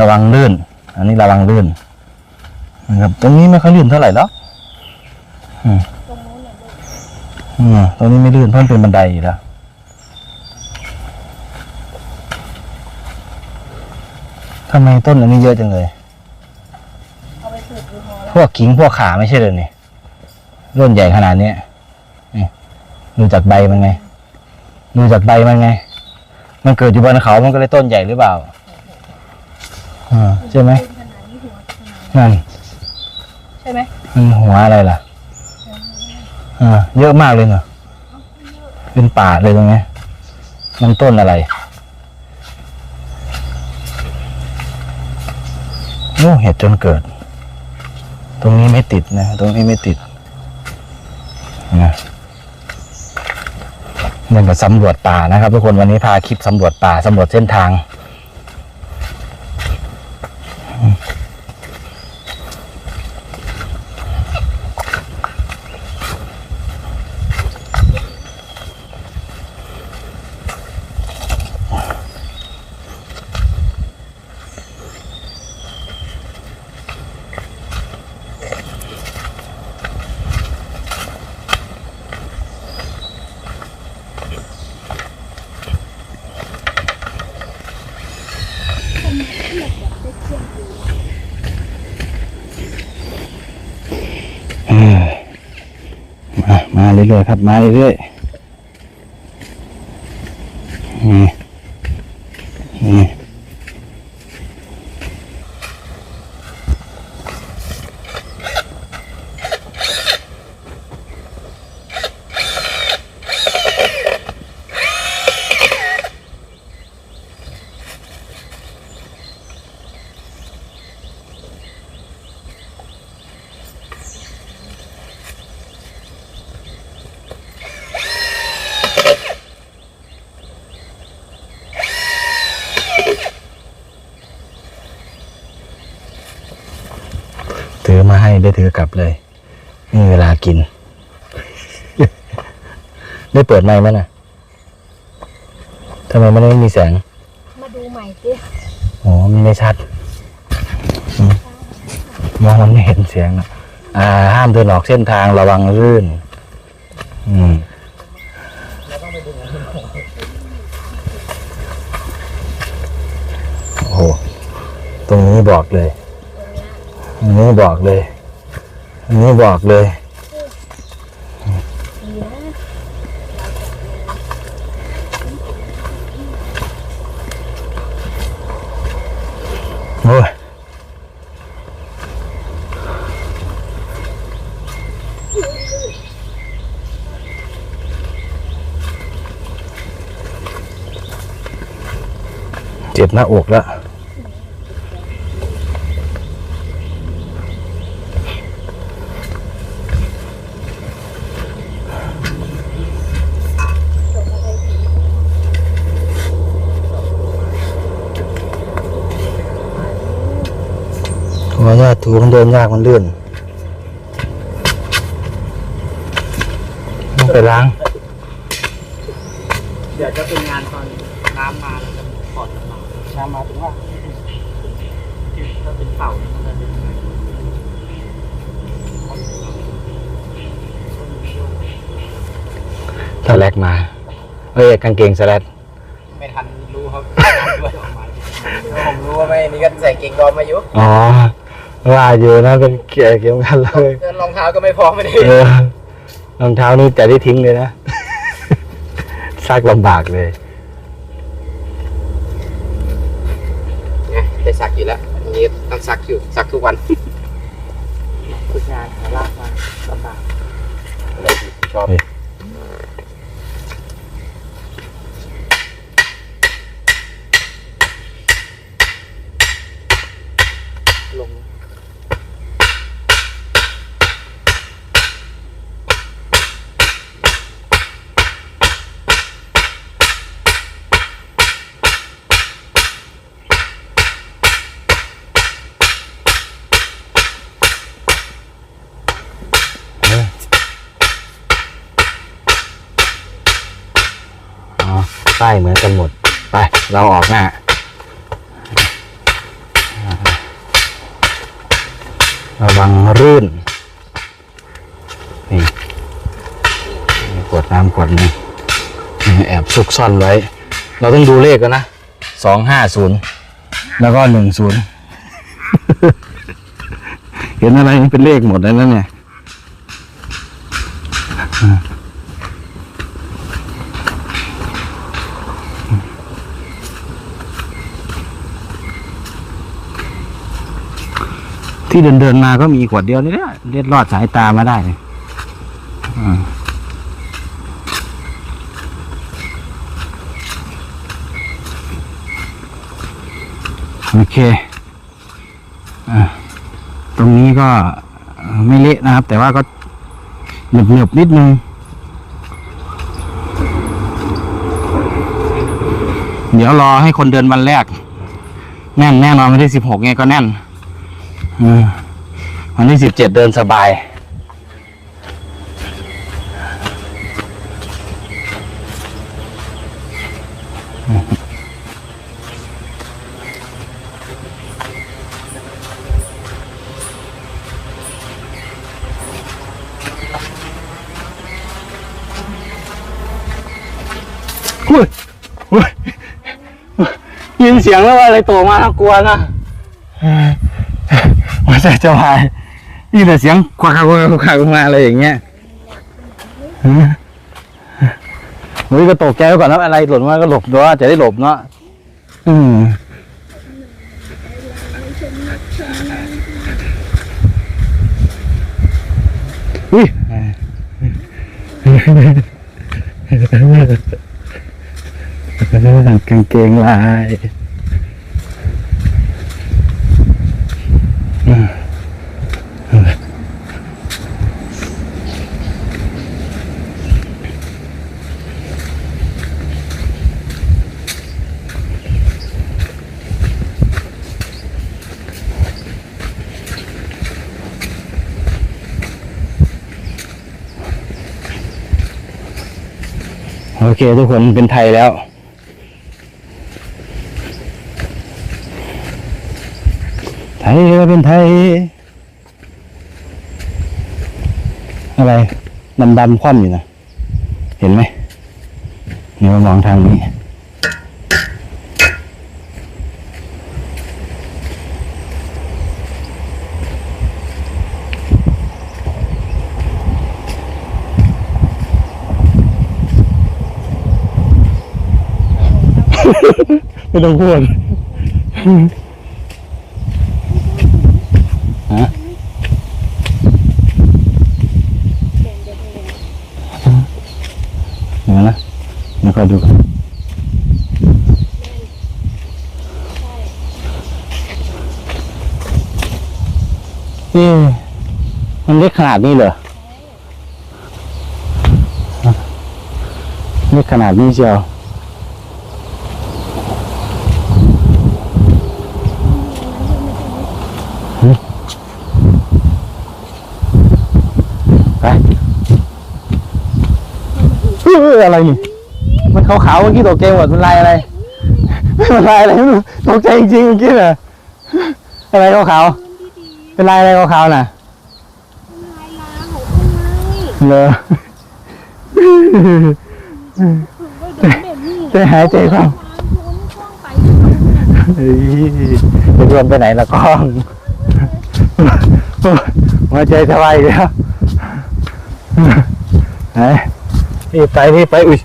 ระวังลื่น อันนี้ระวังลื่นนะครับ ตรงนี้ไม่ค่อยลื่นเท่าไหร่หรอกอืมอืมตรงนี้ไม่ลื่นเพราะมันเป็นบันไดอยู่แล้วทำไมต้นอันนี้เยอะจังเลย พวพวกขิงพวกขาไม่ใช่เลยนี่ร่นใหญ่ขนาดนี้ดูจากใบมันไง ดูจากใบมันไง มันเกิดอยู่บนเขา มันก็เลยต้นใหญ่หรือเปล่า อ่าใช่ไหมขนาดนี้หัวขนาดนี้นั่นใช่ไหมมันหัวอะไรล่ะอ่าเยอะมากเลยเนอะเป็นป่าเลยตรงนี้มันต้นอะไรโอ้เห็ดจนเกิด ตรงนี้ไม่ติดนะ ตรงนี้ไม่ติดนะเหมือนกับสำรวจป่านะครับทุกคนวันนี้พาคลิปสำรวจป่าสำรวจเส้นทาง อื เรื่อยๆครับมาเรื่อยๆนี่นี่ ถือมาให้ได้ถือกลับเลยนี่เวลากิน ได้เปิดไมค์มั้ยนะทำไมมันไม่มีแสง มาดูใหม่สิอ๋อมันไม่ชัดอืมมองมันไม่เห็นเสียงอะอ่า ห้ามเดินออกเส้นทางระวังลื่น อืมโอ้โหตรงนี้บอกเลย ตรงนี้บอกเลยตรงนี้บอกเลย โอ้ยเจ็บหน้าอกแล้ว ขออนุญาตถู มันเดินยากมันเลื่อนต้องไปล้าง เดี๋ยวจะเป็นงานตอนน้ำมาแล้วจะถอดมาน้ำมาถึงว่าถ้าเป็นเต่าเนี่ยมันจะเป็นยังไงถ้าแลกมา เอ้ยกางเกงสแลดไม่ทันรู้ครับด้วยออกมาผมรู้ว่าไม่นี่ก็ใส่เกงวอร์มมาอยู่อ๋อ ว่าอยู่นะเป็นเกี่ยวเกี่ยวกันเลยรองเท้าก็ไม่พอไม่ได้เออรองเท้านี่จะได้ทิ้งเลยนะซักลำบากเลยไงได้ซักอยู่แล้วอันนี้ต้องซักอยู่ซักทุกวันฝึกงานหาลากมาลำบากอะไรที่ชอบ ป้ายเหมือนกันหมด ไปเราออกหน้าระวังรื่น นี่ขวดน้ำขวดหนึงนี่แอบซุกซ่อนไว้ เราต้องดูเลขกันนะสองห้าศูนย์แล้วก็หนึ่งศูนย์เห็นอะไรเป็นเลขหมดเลยนะเนี่ย ที่เดินเดินมาก็มีขวดเดียวนี่แหละเลียดรอดสายตามาได้อ่าโอเคอตรงนี้ก็ไม่เละนะครับ แต่ว่าก็หนึบหนึบๆนิดนึงเดี๋ยวรอให้คนเดินวันแรก แน่นแน่นอนวันที่สิบหกไงก็แน่น วันที่สิบเจ็ดเดินสบาย อุ้ยอุ้ยยินเสียงแล้วว่าอะไรโตมาน่ากลัวนะ ว่าจะจะพายนี่แต่เสียงควักควักควักมาอะไรอย่างเงี้ยฮะเฮ้ยก็ตกใจไว้ก่อนแล้วอะไรหล่นมาก็หลบด้วยจะได้หลบเนาะอืมอุ้ยกางเกงลาย เคทุกคนเป็นไทยแล้ว ไทยก็เป็นไทย อะไรดำดำคว่ำอยู่นะ เห็นไหมเดี๋ยวมองทางนี้ ไม่ต้องพูดฮะเดี๋ยวนะเดี๋ยวคอยดูกันเอ๊ะมันเล็กขนาดนี้เหรอฮะเล็กขนาดนี้เชียว ไป เฮ้ยอะไรนี่ มันขาวๆเมื่อกี้ตกใจหมดมันลายอะไรมันลายอะไรไม่รู้ตกใจจริงๆเมื่อกี้น่ะอะไรขาวๆเป็นลายอะไรขาวๆน่ะลายล้างของข้างในเลอถึงก็เดินแบบนี้ใจหายใจคว่ำล้างโยนกล้องไปเฮ้ยจะรวมไปไหนละกล้องหัวใจสบายอีกแล้วไหน รีบไปรีบไปอุ้ย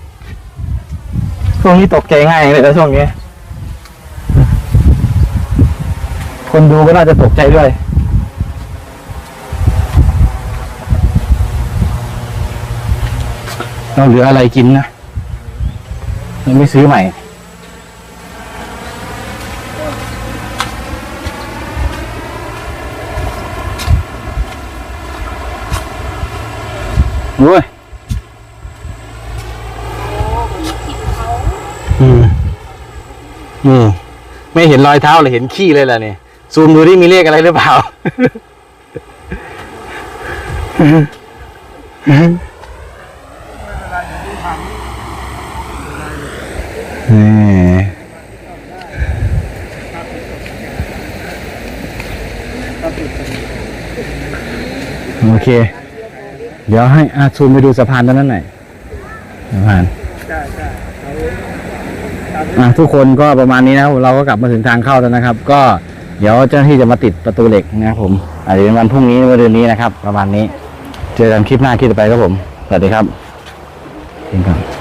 ช่วงนี้ตกใจง่ายเลยนะช่วงนี้ คนดูก็น่าจะตกใจด้วยเราเหลืออะไรกินนะยังไม่ซื้อใหม่ โอ้ยอืมอืม ไม่เห็นรอยเท้าเลยเห็นขี้เลยล่ะเนี่ยซูมดูที่มีเลขอะไรหรือเปล่านี่โอเค เดี๋ยวให้อาซูมไปดูสะพานตรงนั้นหน่อยสะพาน อะทุกคนก็ประมาณนี้นะเราก็กลับมาถึงทางเข้าแล้วนะครับ ก็เดี๋ยวเจ้าหน้าที่จะมาติดประตูเหล็กนะครับผมอาจจะเป็นวันพรุ่งนี้วันเดือนนี้นะครับ ประมาณนี้ เจอกันคลิปหน้าคลิปต่อไปครับผม สวัสดีครับ